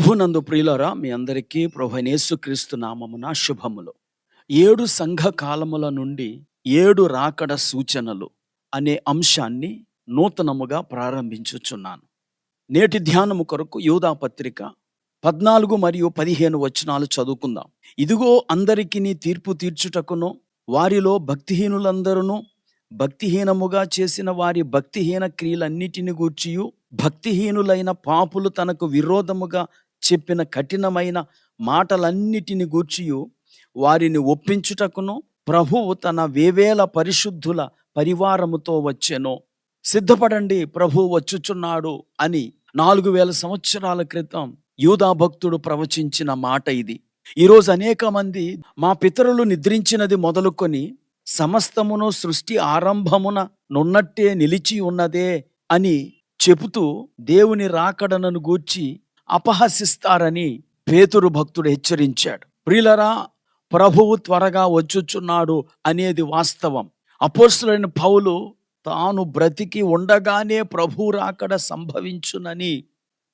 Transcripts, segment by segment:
ప్రభునందు ప్రియులరా మీ అందరికీ ప్రభు యేసుక్రీస్తు నామమున శుభములు. ఏడు సంఘ కాలముల నుండి ఏడు రాకడ సూచనలు అనే అంశాన్ని నూతనముగా ప్రారంభించుచున్నాను. నేటి ధ్యానము కొరకు యూదా పత్రిక పద్నాలుగు మరియు పదిహేను వచనాలు చదువుకుందాం. ఇదిగో అందరికీ తీర్పు తీర్చుటకును వారిలో భక్తిహీనులందరూ భక్తిహీనముగా చేసిన వారి భక్తిహీన క్రియలన్నిటిని గూర్చియు భక్తిహీనులైన పాపులు తనకు విరోధముగా చెప్పిన కఠినమైన మాటలన్నిటిని గూర్చియు వారిని ఒప్పించుటకును ప్రభువు తన వేవేల పరిశుద్ధుల పరివారముతో వచ్చెను. సిద్ధపడండి ప్రభు వచ్చుచున్నాడు అని నాలుగు వేల సంవత్సరాల క్రితం యూదా భక్తుడు ప్రవచించిన మాట ఇది. ఈరోజు అనేక మంది మా పితరులు నిద్రించినది మొదలుకొని సమస్తమును సృష్టి ఆరంభమున నున్నట్టే నిలిచి ఉన్నదే అని చెబుతూ దేవుని రాకడనను గూర్చి అపహసిస్తారని పేతురు భక్తుడు హెచ్చరించాడు. ప్రియులరా ప్రభువు త్వరగా వచ్చుచున్నాడు అనేది వాస్తవం. అపోస్తులైన పౌలు తాను బ్రతికి ఉండగానే ప్రభు రాకడ సంభవించునని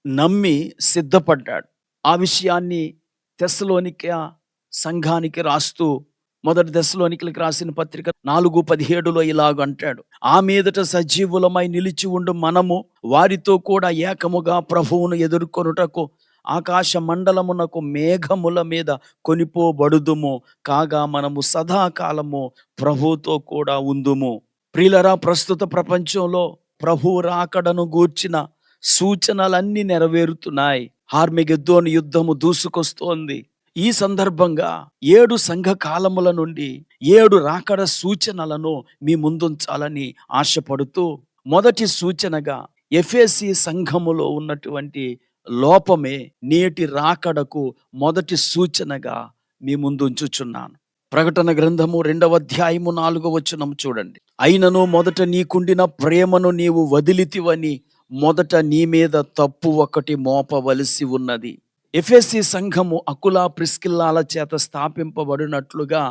నమ్మి సిద్ధపడ్డాడు. ఆ విషయాన్ని తెస్సలోనిక సంఘానికి రాస్తూ మొదటి దశలోనికి రాసిన పత్రిక నాలుగు పదిహేడులో ఇలాగ అంటాడు. ఆ మీదట సజీవులమై నిలిచి ఉండు మనము వారితో కూడా ఏకముగా ప్రభువును ఎదుర్కొనుటకు ఆకాశ మండలమునకు మేఘముల మీద కొనిపోబడుదుము. కాగా మనము సదాకాలము ప్రభువుతో కూడా ఉందుము. ప్రియులరా ప్రస్తుత ప్రపంచంలో ప్రభువు రాకడను గూర్చిన సూచనలన్నీ నెరవేరుతున్నాయి. హార్మిగెద్దోని యుద్ధము దూసుకొస్తోంది. ఈ సందర్భంగా ఏడు సంఘ కాలముల నుండి ఏడు రాకడ సూచనలను మీ ముందుంచాలని ఆశపడుతూ మొదటి సూచనగా ఎఫ్ఎసి సంఘములో ఉన్నటువంటి లోపమే నేటి రాకడకు మొదటి సూచనగా మీ ముందుంచుచున్నాను. ప్రకటన గ్రంథము రెండవ అధ్యాయము నాలుగవ వచనం చూడండి. అయినను మొదట నీకుండిన ప్రేమను నీవు వదిలితివని మొదట నీ మీద తప్పు ఒకటి మోపవలసి ఉన్నది. ఎఫ్ఎస్సి సంఘము అకుల ప్రిస్కిల్లాల చేత స్థాపింపబడినట్లుగా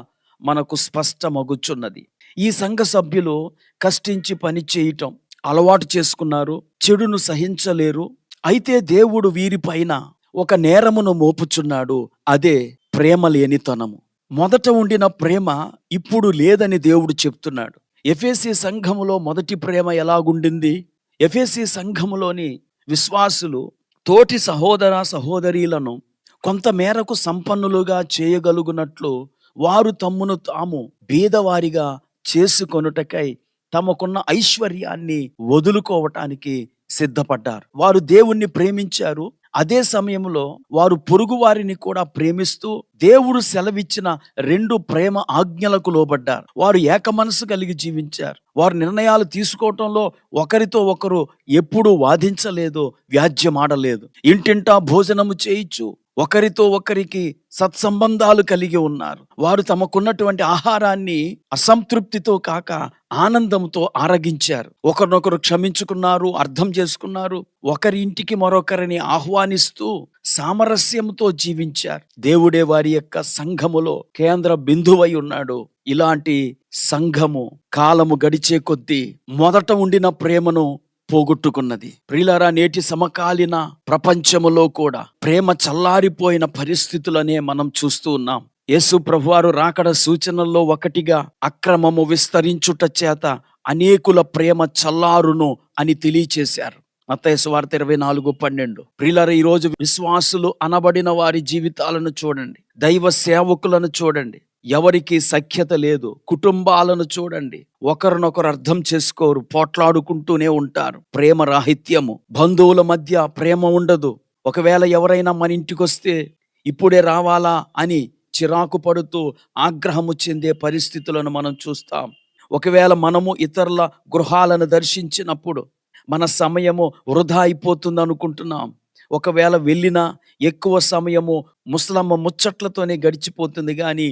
మనకు స్పష్టమగుచున్నది. ఈ సంఘ సభ్యులు కష్టించి పని చేయటం అలవాటు చేసుకున్నారు చెడును సహించలేరు. అయితే దేవుడు వీరిపైన ఒక నేరమును మోపుచున్నాడు అదే ప్రేమ లేనితనము మొదట ఉండిన ప్రేమ ఇప్పుడు లేదని దేవుడు చెప్తున్నాడు. ఎఫ్ఎస్సి సంఘములో మొదటి ప్రేమ ఎలాగుండింది? ఎఫ్ఎస్సి సంఘములోని విశ్వాసులు తోటి సహోదర సహోదరీలను కొంత మేరకు సంపన్నులుగా చేయగలుగునట్లు వారు తమ్మును తాము బీదవారిగా చేసుకొనుటకై తమకున్న ఐశ్వర్యాన్ని వదులుకోవటానికి సిద్ధపడ్డారు. వారు దేవుణ్ణి ప్రేమించారు. అదే సమయంలో వారు పొరుగు వారిని కూడా ప్రేమిస్తూ దేవుడు సెలవిచ్చిన రెండు ప్రేమ ఆజ్ఞలకు లోబడ్డారు. వారు ఏక మనసు కలిగి జీవించారు. వారు నిర్ణయాలు తీసుకోవటంలో ఒకరితో ఒకరు ఎప్పుడూ వాదించలేదు వ్యాజ్యమాడలేదు. ఇంటింటా భోజనము చేయించు. ఒకరితో ఒకరికి సత్సంబంధాలు కలిగి ఉన్నారు. వారు తమకున్నటువంటి ఆహారాన్ని అసంతృప్తితో కాక ఆనందంతో ఆరగించారు. ఒకరినొకరు క్షమించుకున్నారు అర్థం చేసుకున్నారు. ఒకరి ఇంటికి మరొకరిని ఆహ్వానిస్తూ సామరస్యంతో జీవించారు. దేవుడే వారి యొక్క సంఘములో కేంద్ర బిందువై ఉన్నాడు. ఇలాంటి సంఘము కాలము గడిచే కొద్దీ మొదట ఉండిన ప్రేమను పోగొట్టుకున్నది. ప్రియులరా నేటి సమకాలీన ప్రపంచములో కూడా ప్రేమ చల్లారిపోయిన పరిస్థితులనే మనం చూస్తూ ఉన్నాం. యేసు ప్రభువారు రాకడ సూచనల్లో ఒకటిగా అక్రమము విస్తరించుట చేత అనేకుల ప్రేమ చల్లారును అని తెలియచేశారు. మత్తయ్య వార్త ఇరవై నాలుగు పన్నెండు. ప్రియులర ఈరోజు విశ్వాసులు అనబడిన వారి జీవితాలను చూడండి. దైవ సేవకులను చూడండి. ఎవరికి సఖ్యత లేదు. కుటుంబాలను చూడండి. ఒకరినొకరు అర్థం చేసుకోరు. పోట్లాడుకుంటూనే ఉంటారు. ప్రేమ రాహిత్యము. బంధువుల మధ్య ప్రేమ ఉండదు. ఒకవేళ ఎవరైనా మన ఇంటికి వస్తే ఇప్పుడే రావాలా అని చిరాకు పడుతూ ఆగ్రహము చెందే పరిస్థితులను మనం చూస్తాం. ఒకవేళ మనము ఇతరుల గృహాలను దర్శించినప్పుడు మన సమయము వృధా అయిపోతుంది అనుకుంటున్నాం. ఒకవేళ వెళ్ళినా ఎక్కువ సమయము ముసలమ్మ ముచ్చట్లతోనే గడిచిపోతుంది కానీ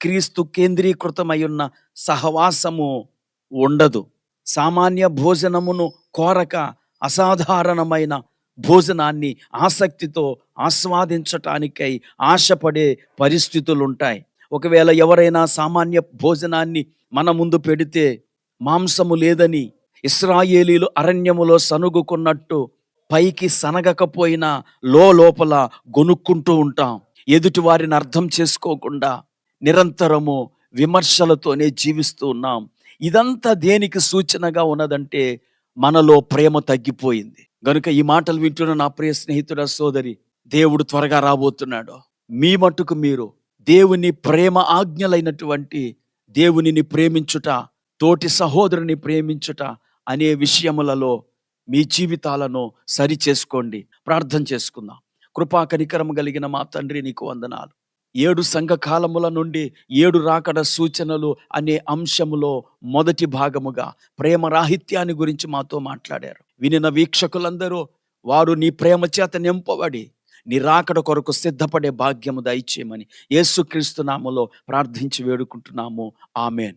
క్రీస్తు కేంద్రీకృతమై ఉన్న సహవాసము ఉండదు. సామాన్య భోజనమును కోరక అసాధారణమైన భోజనాన్ని ఆసక్తితో ఆస్వాదించటానికై ఆశపడే పరిస్థితులు ఉంటాయి ఒకవేళ ఎవరైనా సామాన్య భోజనాన్ని మన ముందు పెడితే మాంసము లేదని ఇస్రాయేలీలు అరణ్యములో సనుగుకున్నట్టు పైకి సనగకపోయినా లో లోపల గొనుక్కుంటూ ఉంటాం. ఎదుటి వారిని అర్థం చేసుకోకుండా నిరంతరము విమర్శలతోనే జీవిస్తూ ఉన్నాం. ఇదంతా దేనికి సూచనగా ఉన్నదంటే మనలో ప్రేమ తగ్గిపోయింది. గనుక ఈ మాటలు వింటున్న నా ప్రియ స్నేహితుడ సోదరి దేవుడు త్వరగా రాబోతున్నాడు. మీ మట్టుకు మీరు దేవుని ప్రేమ ఆజ్ఞలైనటువంటి దేవునిని ప్రేమించుట తోటి సహోదరుని ప్రేమించుట అనే విషయములలో మీ జీవితాలను సరి చేసుకోండి ప్రార్థన చేసుకుందాం. కృపా కనికరం కలిగిన మా తండ్రి నీకు వందనాలు. ఏడు సంఘ కాలముల నుండి ఏడు రాకడ సూచనలు అనే అంశములో మొదటి భాగముగా ప్రేమ రాహిత్యాన్ని గురించి మాతో మాట్లాడారు. వినిన వీక్షకులందరూ వారు నీ ప్రేమ చేత నింపబడి నీ రాకడ కొరకు సిద్ధపడే భాగ్యము దయచేయమని యేసుక్రీస్తు నామలో ప్రార్థించి వేడుకుంటున్నాము. ఆమెన్.